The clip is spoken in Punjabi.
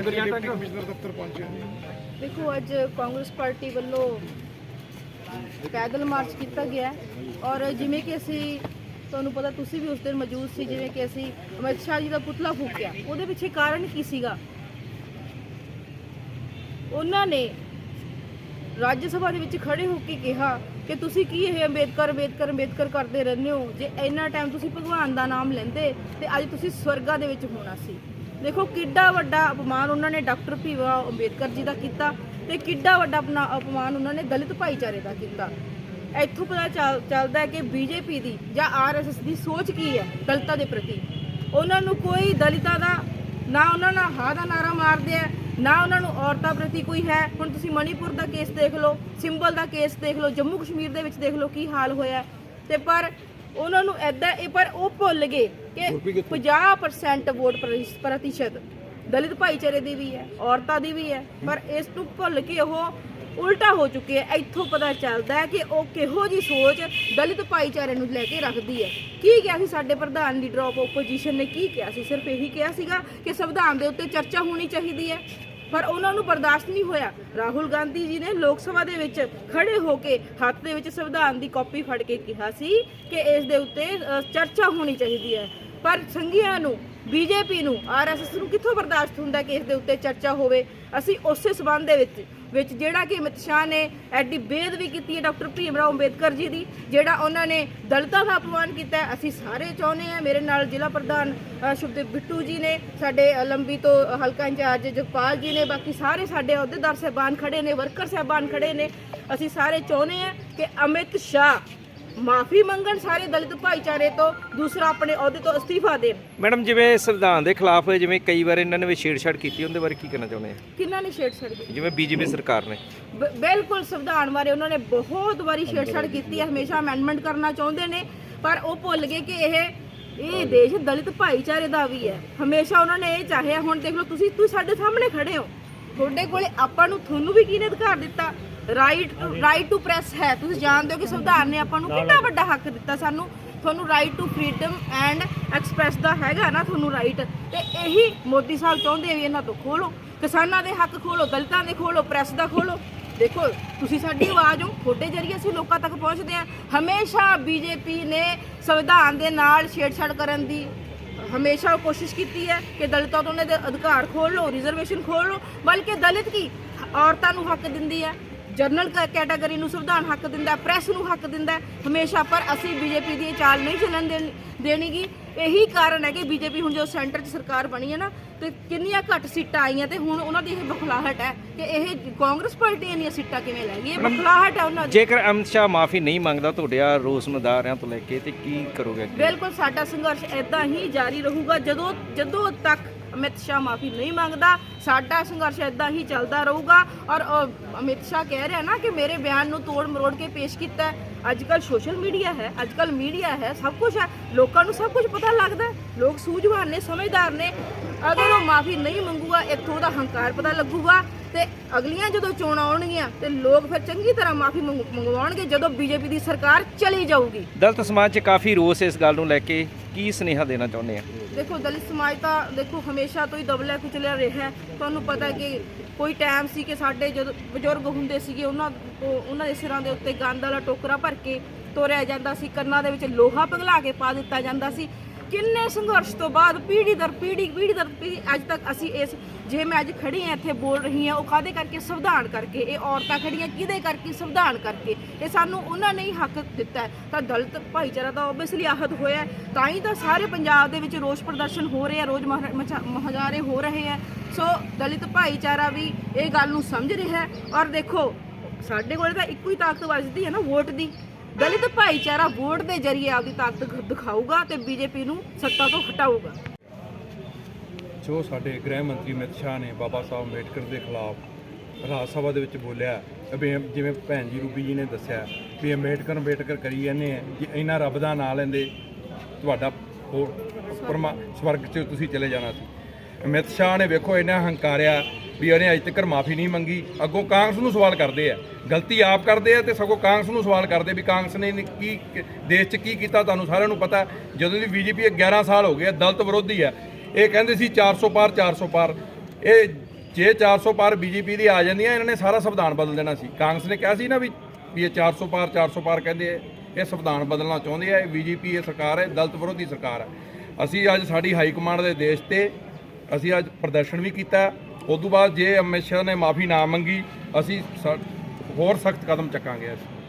ਨਗਰੀਆਂ ਡਿਪਟੀ ਤੱਕ ਕਮਿਸ਼ਨਰ ਦਫ਼ਤਰ ਪਹੁੰਚੇ ਨੇ। ਦੇਖੋ ਅੱਜ ਕਾਂਗਰਸ ਪਾਰਟੀ ਵੱਲੋਂ ਪੈਦਲ ਮਾਰਚ ਕੀਤਾ ਗਿਆ ਔਰ ਜਿਵੇਂ ਕਿ ਅਸੀਂ ਤੁਹਾਨੂੰ ਪਤਾ ਤੁਸੀਂ ਵੀ ਉਸ ਦਿਨ ਮੌਜੂਦ ਸੀ ਜਿਵੇਂ ਕਿ ਅਸੀਂ ਅਮਿਤ ਸ਼ਾਹ ਜੀ ਦਾ ਪੁਤਲਾ ਫੂਕਿਆ। ਉਹਦੇ ਪਿੱਛੇ ਕਾਰਨ ਕੀ ਸੀਗਾ? ਉਹਨਾਂ ਨੇ ਰਾਜ ਸਭਾ ਦੇ ਵਿੱਚ ਖੜੇ ਹੋ ਕੇ ਕਿਹਾ ਕਿ ਤੁਸੀਂ ਕੀ ਇਹ ਅੰਬੇਦਕਰ ਅੰਬੇਦਕਰ ਅੰਬੇਦਕਰ ਕਰਦੇ ਰਹਿੰਦੇ ਹੋ? ਜੇ ਇੰਨਾ ਟਾਈਮ ਤੁਸੀਂ ਭਗਵਾਨ ਦਾ ਨਾਮ ਲੈਂਦੇ ਤੇ ਅੱਜ ਤੁਸੀਂ ਸਵਰਗਾ ਦੇ ਵਿੱਚ ਹੋਣਾ ਸੀ। ਦੇਖੋ ਕਿੱਡਾ ਵੱਡਾ ਅਪਮਾਨ ਉਹਨਾਂ ਨੇ ਡਾਕਟਰ ਭੀਵਾ ਅੰਬੇਦਕਰ ਜੀ ਦਾ ਕੀਤਾ ਤੇ ਕਿੱਡਾ ਵੱਡਾ ਆਪਣਾ ਅਪਮਾਨ ਉਹਨਾਂ ਨੇ ਦਲਿਤ ਭਾਈਚਾਰੇ ਦਾ ਕੀਤਾ। ਇੱਥੋਂ ਪਤਾ ਚੱਲ- ਚੱਲਦਾ ਹੈ ਕਿ ਬੀਜੇਪੀ ਦੀ ਜਾਂ ਆਰਐਸਐਸ ਦੀ ਸੋਚ ਕੀ ਹੈ ਦਲਿਤਾਂ ਦੇ ਪ੍ਰਤੀ? ਉਹਨਾਂ ਨੂੰ ਕੋਈ ਦਲਿਤਾਂ ਦਾ ਨਾ ਉਹਨਾਂ ਨਾਲ ਹਾਂ ਦਾ ਨਾਰਾ ਮਾਰਦੇ ਆ, ਨਾ ਉਹਨਾਂ ਨੂੰ ਔਰਤਾਂ ਪ੍ਰਤੀ ਕੋਈ ਹੈ। ਹੁਣ ਤੁਸੀਂ ਮਣੀਪੁਰ ਦਾ ਕੇਸ ਦੇਖ ਲਓ, ਸਿੰਬਲ ਦਾ ਕੇਸ ਦੇਖ ਲਓ, ਜੰਮੂ ਕਸ਼ਮੀਰ ਦੇ ਵਿੱਚ ਦੇਖ ਲਓ ਕੀ ਹਾਲ ਹੋਇਆ। ਹੈ। ਤੇ ਪਰ ਉਹਨਾਂ ਨੂੰ ਐਦਾਂ ਇਹ ਪਰ ਉਹ ਭੁੱਲ ਗਏ ਕਿ 50% ਵੋਟ ਪ੍ਰਤਿ- ਪ੍ਰਤੀਸ਼ਤ। ਦਲਿਤ ਭਾਈਚਾਰੇ ਦੀ ਵੀ ਹੈ ਔਰਤਾਂ ਦੀ ਵੀ ਹੈ ਪਰ ਇਸ ਨੂੰ ਭੁੱਲ ਕੇ ਉਹ ਉਲਟਾ ਹੋ ਚੁੱਕੇ ਹੈ ਇੱਥੋਂ ਪਤਾ ਚੱਲਦਾ ਹੈ ਕਿ ਉਹ ਕਿਹੋ ਜੀ ਸੋਚ ਦਲਿਤ ਭਾਈਚਾਰੇ ਨੂੰ ਲੈ ਕੇ ਰੱਖਦੀ ਹੈ। ਕੀ ਕਿਹਾ ਸੀ ਸਾਡੇ ਪ੍ਰਧਾਨ ਲੀਡਰ ਆਫ ਆਪੋਜੀਸ਼ਨ ਨੇ ਕੀ ਕਿਹਾ ਸੀ? ਸਿਰਫ ਇਹੀ ਕਿਹਾ ਸੀਗਾ ਕਿ ਸੰਵਿਧਾਨ ਦੇ ਉੱਤੇ ਚਰਚਾ ਹੋਣੀ ਚਾਹੀਦੀ ਹੈ। ਪਰ ਉਹਨਾਂ ਨੂੰ ਬਰਦਾਸ਼ਤ ਨਹੀਂ ਹੋਇਆ। ਰਾਹੁਲ ਗਾਂਧੀ ਜੀ ਨੇ ਲੋਕ ਸਭਾ ਦੇ ਵਿੱਚ ਖੜੇ ਹੋ ਕੇ ਹੱਥ ਦੇ ਵਿੱਚ ਸੰਵਿਧਾਨ ਦੀ ਕਾਪੀ ਫੜ ਕੇ ਕਿਹਾ ਸੀ ਕਿ ਇਸ ਦੇ ਉੱਤੇ ਚਰਚਾ ਹੋਣੀ ਚਾਹੀਦੀ ਹੈ। ਪਰ ਸੰਘੀਆਂ ਨੂੰ, ਬੀਜੇਪੀ ਨੂੰ ਆਰਐਸਐਸ ਨੂੰ ਕਿੱਥੋਂ ਬਰਦਾਸ਼ਤ ਹੁੰਦਾ ਕਿ ਇਸ ਦੇ ਉੱਤੇ ਚਰਚਾ ਹੋਵੇ? ਅਸੀਂ ਉਸੇ ਸਬੰਧ ਦੇ ਵਿੱਚ ਵਿੱਚ ਜਿਹੜਾ ਕਿ ਅਮਿਤ ਸ਼ਾਹ ਨੇ ਐਡੀ ਬੇਅਦਬੀ ਕੀਤੀ ਹੈ ਡਾਕਟਰ ਭੀਮ ਰਾਓ ਅੰਬੇਦਕਰ ਜੀ ਦੀ ਜਿਹੜਾ ਉਹਨਾਂ ਨੇ ਦਲਿਤਾਂ ਦਾ ਅਪਮਾਨ ਕੀਤਾ ਅਸੀਂ ਸਾਰੇ ਚਾਹੁੰਦੇ ਆ ਮੇਰੇ ਨਾਲ ਜ਼ਿਲ੍ਹਾ ਪ੍ਰਧਾਨ ਅ, ਸ਼ੁਭਦੇਵ ਬਿੱਟੂ ਜੀ ਨੇ ਸਾਡੇ ਲੰਬੀ ਤੋਂ ਹਲਕਾ ਇੰਚਾਰਜ ਜਗਪਾਲ ਜੀ ਨੇ ਬਾਕੀ ਸਾਰੇ ਸਾਡੇ ਅਹੁਦੇਦਾਰ ਸਾਹਿਬਾਨ ਖੜੇ ਨੇ ਵਰਕਰ ਸਾਹਿਬਾਨ ਖੜੇ ਨੇ। ਅਸੀਂ ਸਾਰੇ ਚਾਹੁੰਦੇ ਆ ਕਿ ਅਮਿਤ ਸ਼ਾਹ ਮਾਫੀ ਮੰਗਣ ਸਾਰੇ ਦਲਿਤ ਭਾਈਚਾਰੇ ਤੋਂ ਦੂਸਰਾ ਆਪਣੇ ਅਹੁਦੇ ਤੋਂ ਅਸਤੀਫਾ ਦੇਣ। ਮੈਡਮ ਜਿਵੇਂ ਸੰਵਿਧਾਨ ਦੇ ਖਿਲਾਫ ਜਿਵੇਂ ਕਈ ਵਾਰ ਇਹਨਾਂ ਨੇ ਵੀ ਛੇੜਛਾੜ ਕੀਤੀ ਉਹਦੇ ਬਾਰੇ ਕੀ ਕਹਿਣਾ ਚਾਹੁੰਦੇ ਆ? ਕਿੰਨਾ ਨੇ ਛੇੜ ਛੜ ਕੀਤੀ? ਜਿਵੇਂ ਬੀਜੇਪੀ ਸਰਕਾਰ ਨੇ। ਬ- ਬਿਲਕੁਲ ਸੰਵਿਧਾਨ ਬਾਰੇ ਉਹਨਾਂ ਨੇ ਬਹੁਤ ਵਾਰੀ ਛੇੜਛਾੜ ਕੀਤੀ ਹੈ ਹਮੇਸ਼ਾ ਅਮੈਂਡਮੈਂਟ ਕਰਨਾ ਚਾਹੁੰਦੇ ਨੇ ਪਰ ਉਹ ਭੁੱਲ ਗਏ ਕਿ ਇਹ ਇਹ ਦੇਸ਼ ਦਲਿਤ ਭਾਈਚਾਰੇ ਦਾ ਵੀ ਹੈ। ਹਮੇਸ਼ਾ ਉਹਨਾਂ ਨੇ ਇਹ ਚਾਹਿਆ ਹੁਣ ਦੇਖ ਲਓ ਤੁਸੀਂ ਤੁਸੀਂ ਸਾਡੇ ਸਾਹਮਣੇ ਖੜੇ ਹੋ। ਤੁਹਾਡੇ ਕੋਲੇ ਆਪਾਂ ਨੂੰ ਤੁਹਾਨੂੰ ਵੀ ਕਿਹਨੇ ਅਧਿਕਾਰ ਦਿੱਤਾ? ਰਾਈਟ ਰਾਈਟ ਟੂ ਪ੍ਰੈਸ ਹੈ। ਤੁਸੀਂ ਜਾਣਦੇ ਹੋ ਕਿ ਸੰਵਿਧਾਨ ਨੇ ਆਪਾਂ ਨੂੰ ਕਿੰਨਾ ਵੱਡਾ ਹੱਕ ਦਿੱਤਾ ਸਾਨੂੰ। ਤੁਹਾਨੂੰ right to freedom and express ਦਾ ਹੈਗਾ ਨਾ ਤੁਹਾਨੂੰ ਰਾਈਟ ਤੇ ਇਹੀ ਮੋਦੀ ਸਾਹਿਬ ਚਾਹੁੰਦੇ ਆ ਵੀ ਇਹਨਾਂ ਤੋਂ ਖੋਲੋ। ਕਿਸਾਨਾਂ ਦੇ ਹੱਕ ਖੋਲੋ ਦਲਿਤਾਂ ਦੇ ਖੋਲੋ ਪ੍ਰੈਸ ਦਾ ਖੋਲੋ। ਦੇਖੋ ਤੁਸੀਂ ਸਾਡੀ ਆਵਾਜ਼ ਹੋ ਤੁਹਾਡੇ ਜਰੀਏ ਅਸੀਂ ਲੋਕਾਂ ਤੱਕ ਪਹੁੰਚਦੇ ਹਾਂ। ਹਮੇਸ਼ਾ ਬੀਜੇਪੀ ਨੇ ਸੰਵਿਧਾਨ ਦੇ ਨਾਲ ਛੇੜਛਾੜ ਕਰਨ ਦੀ ਹਮੇਸ਼ਾ ਕੋਸ਼ਿਸ਼ ਕੀਤੀ ਹੈ ਕਿ ਦਲਿਤਾਂ ਤੋਂ ਉਹਨਾਂ ਦੇ ਅਧਿਕਾਰ ਖੋਲ ਲਓ ਰਿਜ਼ਰਵੇਸ਼ਨ ਖੋਲ ਲਓ। ਬਲਕਿ ਦਲਿਤ ਕੀ? ਔਰਤਾਂ ਨੂੰ ਹੱਕ ਦਿੰਦੀ ਹੈ। ਜਨਰਲ ਕੈਟਾਗਰੀ ਨੂੰ ਸੰਵਿਧਾਨ ਹੱਕ ਦਿੰਦਾ ਪ੍ਰੈਸ ਨੂੰ ਹੱਕ ਦਿੰਦਾ ਹਮੇਸ਼ਾ ਪਰ ਅਸੀਂ ਬੀਜੇਪੀ ਦੀ ਚਾਲ ਨਹੀਂ ਚੱਲਣ ਦੇਣ- ਦੇਣੀਗੀ। ਇਹੀ ਕਾਰਨ ਹੈ ਕਿ ਬੀਜੇਪੀ ਹੁਣ ਜੋ ਸੈਂਟਰ 'ਚ ਸਰਕਾਰ ਬਣੀ ਹੈ ਨਾ ਤੇ ਕਿੰਨੀਆਂ ਘੱਟ ਸੀਟਾਂ ਆਈਆਂ ਤੇ ਹੁਣ ਉਹਨਾਂ ਦੀ ਇਹ ਬਖਲਾਹਟ ਹੈ ਕਿ ਇਹ ਕਾਂਗਰਸ ਪਾਰਟੀ ਇੰਨੀਆਂ ਸੀਟਾਂ ਕਿਵੇਂ ਲੈ ਗਈ? ਇਹ ਬਖਲਾਹਟ ਹੈ ਉਹਨਾਂ ਦੀ। ਜੇਕਰ ਅਮਿਤ ਸ਼ਾਹ ਮਾਫੀ ਨਹੀਂ ਮੰਗਦਾ ਤੁਹਾਡੇ ਆ ਰੋਸ ਮੁਦਾਰਿਆਂ ਤੋਂ ਲੈ ਕੇ ਤੇ ਕੀ ਕਰੋਗੇ ਬਿਲਕੁਲ ਸਾਡਾ ਸੰਘਰਸ਼ ਇਦਾਂ ਹੀ ਜਾਰੀ ਰਹੂਗਾ ਜਦੋਂ ਜਦੋਂ ਤੱਕ ਅਮਿਤ ਸ਼ਾਹ ਮਾਫੀ ਨਹੀਂ ਮੰਗਦਾ ਸਾਡਾ ਸੰਘਰਸ਼ ਇਦਾਂ ਹੀ ਚੱਲਦਾ ਰਹੂਗਾ ਔਰ ਅ, ਅਮਿਤ ਸ਼ਾਹ ਕਹਿ ਰਿਹਾ ਨਾ ਕਿ ਮੇਰੇ ਬਿਆਨ ਨੂੰ ਤੋੜ ਮਰੋੜ ਕੇ ਪੇਸ਼ ਕੀਤਾ ਹੈ। ਅੱਜ ਕੱਲ ਸੋਸ਼ਲ ਮੀਡੀਆ ਹੈ ਅੱਜ ਕੱਲ ਮੀਡੀਆ ਹੈ ਸਭ ਕੁਝ ਹੈ ਲੋਕਾਂ ਨੂੰ ਸਭ ਕੁਝ ਪਤਾ ਲੱਗਦਾ ਹੈ। ਲੋਕ ਸੂਝਵਾਨ ਨੇ ਸਮਝਦਾਰ ਨੇ ਅਗਰ ਉਹ ਮਾਫੀ ਨਹੀਂ ਮੰਗੂਗਾ ਇੱਥੋਂ ਦਾ ਹੰਕਾਰ ਪਤਾ ਲੱਗੂਗਾ ਤੇ ਅਗਲੀਆਂ ਜਦੋਂ ਚੋਣਾਂ ਆਉਣਗੀਆਂ ਤੇ ਲੋਕ ਫਿਰ ਚੰਗੀ ਤਰ੍ਹਾਂ ਮਾਫੀ ਮੰਗਵਾਉਣਗੇ ਜਦੋਂ ਬੀਜੇਪੀ ਦੀ ਸਰਕਾਰ ਚਲੀ ਜਾਊਗੀ। ਦਲਤ ਸਮਾਜ 'ਚ ਕਾਫੀ ਰੋਸ ਇਸ ਗੱਲ ਨੂੰ ਲੈ ਕੇ। ਕੀ ਸੁਨੇਹਾ ਦੇਣਾ ਚਾਹੁੰਦੇ ਆ? ਦੇਖੋ ਦਲਿਤ ਸਮਾਜ ਤਾਂ ਦੇਖੋ ਹਮੇਸ਼ਾ ਤੋਂ ਹੀ ਦਬਲਿਆ ਕੁਚਲਿਆ ਰਿਹਾ ਹੈ। ਤੁਹਾਨੂੰ ਪਤਾ ਕਿ ਕੋਈ ਟਾਈਮ ਸੀ ਕਿ ਸਾਡੇ ਜਦੋਂ ਬਜ਼ੁਰਗ ਹੁੰਦੇ ਸੀਗੇ, ਉਹਨਾਂ ਤੋਂ ਉਹਨਾਂ ਦੇ ਸਿਰਾਂ ਦੇ ਉੱਤੇ ਗੰਦ ਵਾਲਾ ਟੋਕਰਾ ਭਰ ਕੇ ਤੋਰਿਆ ਜਾਂਦਾ ਸੀ। ਕੰਨਾਂ ਦੇ ਵਿੱਚ ਲੋਹਾ ਪਿਘਲਾ ਕੇ ਪਾ ਦਿੱਤਾ ਜਾਂਦਾ ਸੀ। ਕਿੰਨੇ ਸੰਘਰਸ਼ ਤੋਂ ਬਾਅਦ ਪੀੜ੍ਹੀ ਦਰ ਪੀੜ੍ਹੀ ਪੀੜ੍ਹੀ ਦਰ ਪੀੜ੍ਹੀ ਅੱਜ ਤੱਕ ਅਸੀਂ ਇਸ, ਜੇ ਮੈਂ ਅੱਜ ਖੜੀ ਹਾਂ ਇੱਥੇ ਬੋਲ ਰਹੀ ਹਾਂ, ਉਹ ਕਾਦੇ ਕਰਕੇ? ਸੰਵਿਧਾਨ ਕਰਕੇ। ਇਹ ਔਰਤਾਂ ਖੜੀਆਂ ਕਿਹਦੇ ਕਰਕੇ? ਸੰਵਿਧਾਨ ਕਰਕੇ। ਇਹ ਸਾਨੂੰ ਉਹਨਾਂ ਨੇ ਹੀ ਹੱਕ ਦਿੱਤਾ ਹੈ। ਤਾਂ ਦਲਿਤ ਭਾਈਚਾਰਾ ਤਾਂ ਆਬਵੀਅਸਲੀ ਆਹਤ ਹੋਇਆ ਹੈ। ਤਾਂ ਹੀ ਤਾਂ ਸਾਰੇ ਪੰਜਾਬ ਦੇ ਵਿੱਚ ਰੋਸ ਪ੍ਰਦਰਸ਼ਨ ਹੋ ਰਹੇ ਆ ਰੋਜ਼ ਮਹਾ, ਮਚਾ- ਮੁਜ਼ਾਹਰੇ ਹੋ ਰਹੇ ਆ ਸੋ ਦਲਿਤ ਭਾਈਚਾਰਾ ਵੀ ਇਹ ਗੱਲ ਨੂੰ ਸਮਝ ਰਿਹਾ ਹੈ। ਔਰ ਦੇਖੋ, ਸਾਡੇ ਕੋਲ ਤਾਂ ਇੱਕੋ ਹੀ ਤਾਕਤ ਵੱਜਦੀ ਹੈ ਨਾ ਵੋਟ ਦੀ। ਦਲਿਤ ਭਾਈਚਾਰਾ ਵੋਟ ਦੇ ਜ਼ਰੀਏ ਆਪਦੀ ਤਾਕਤ ਦਿਖਾਊਗਾ ਤੇ ਬੀਜੇਪੀ ਨੂੰ ਸੱਤਾ ਤੋਂ ਹਟਾਊਗਾ। ਜੋ ਸਾਡੇ ਗ੍ਰਹਿ ਮੰਤਰੀ ਅਮਿਤ ਸ਼ਾਹ ਨੇ ਬਾਬਾ ਸਾਹਿਬ ਅੰਬੇਡਕਰ ਦੇ ਖਿਲਾਫ ਰਾਜ ਸਭਾ ਦੇ ਵਿੱਚ ਬੋਲਿਆ ਜਿਵੇਂ ਭੈਣ ਜੀ ਰੂਬੀ ਜੀ ਨੇ ਦੱਸਿਆ ਵੀ ਅੰਬੇਡਕਰ ਅੰਬੇਡਕਰ ਕਰੀ ਜਾਂਦੇ ਆ, ਜੇ ਇਹਨਾਂ ਰੱਬ ਦਾ ਨਾਂ ਲੈਂਦੇ, ਤੁਹਾਡਾ ਹੋਰ ਪਰਮਾ, ਸਵਰਗ 'ਚ ਤੁਸੀਂ ਚਲੇ ਜਾਣਾ ਸੀ। ਅਮਿਤ ਸ਼ਾਹ ਨੇ ਵੇਖੋ ਇਹਨਾਂ ਹੰਕਾਰਿਆ ਵੀ ਉਹਨੇ ਅਜੇ ਤੱਕ ਮਾਫੀ ਨਹੀਂ ਮੰਗੀ। ਅੱਗੋਂ ਕਾਂਗਰਸ ਨੂੰ ਸਵਾਲ ਕਰਦੇ ਆ। ਗਲਤੀ ਆਪ ਕਰਦੇ ਆ ਤੇ ਸਗੋਂ ਕਾਂਗਰਸ ਨੂੰ ਸਵਾਲ ਕਰਦੇ ਵੀ ਕਾਂਗਰਸ ਨੇ ਕੀ ਦੇਸ਼ 'ਚ ਕੀ ਕੀਤਾ, ਤੁਹਾਨੂੰ ਸਾਰਿਆਂ ਨੂੰ ਪਤਾ। ਜਦੋਂ ਦੀ ਬੀਜੇਪੀ 11 ਸਾਲ ਹੋ ਗਏ ਦਲਤ ਵਿਰੋਧੀ ਆ, ਇਹ ਕਹਿੰਦੇ ਸੀ 400 ਪਾਰ 400 ਪਾਰ। ਇਹ ਜੇ 400 ਪਾਰ ਬੀਜੇਪੀ ਦੀ ਆ ਜਾਂਦੀਆਂ, ਇਹਨਾਂ ਨੇ ਸਾਰਾ ਸੰਵਿਧਾਨ ਬਦਲ ਦੇਣਾ ਸੀ। ਕਾਂਗਰਸ ਨੇ ਕਿਹਾ ਸੀ ਨਾ ਵੀ ਵੀ ਇਹ 400 ਪਾਰ 400 ਪਾਰ ਕਹਿੰਦੇ ਇਹ ਸੰਵਿਧਾਨ ਬਦਲਣਾ ਚਾਹੁੰਦੇ ਆ। ਇਹ ਬੀਜੇਪੀ, ਇਹ ਸਰਕਾਰ ਹੈ, ਦਲਤ ਵਿਰੋਧੀ ਸਰਕਾਰ ਹੈ। ਅਸੀਂ ਅੱਜ ਸਾਡੀ ਹਾਈ ਕਮਾਂਡ ਦੇ ਦੇਸ਼ ਤੇ ਅਸੀਂ ਅੱਜ ਪ੍ਰਦਰਸ਼ਨ ਵੀ ਕੀਤਾ। ਉਸ ਤੋਂ ਬਾਦ ਜੇ ਅਮਿਤ ਸ਼ਾਹ ਨੇ ਮਾਫੀ ਨਾ ਮੰਗੀ, ਅਸੀਂ ਹੋਰ ਸਖਤ ਕਦਮ ਚੱਕਾਂਗੇ ਅਸੀਂ।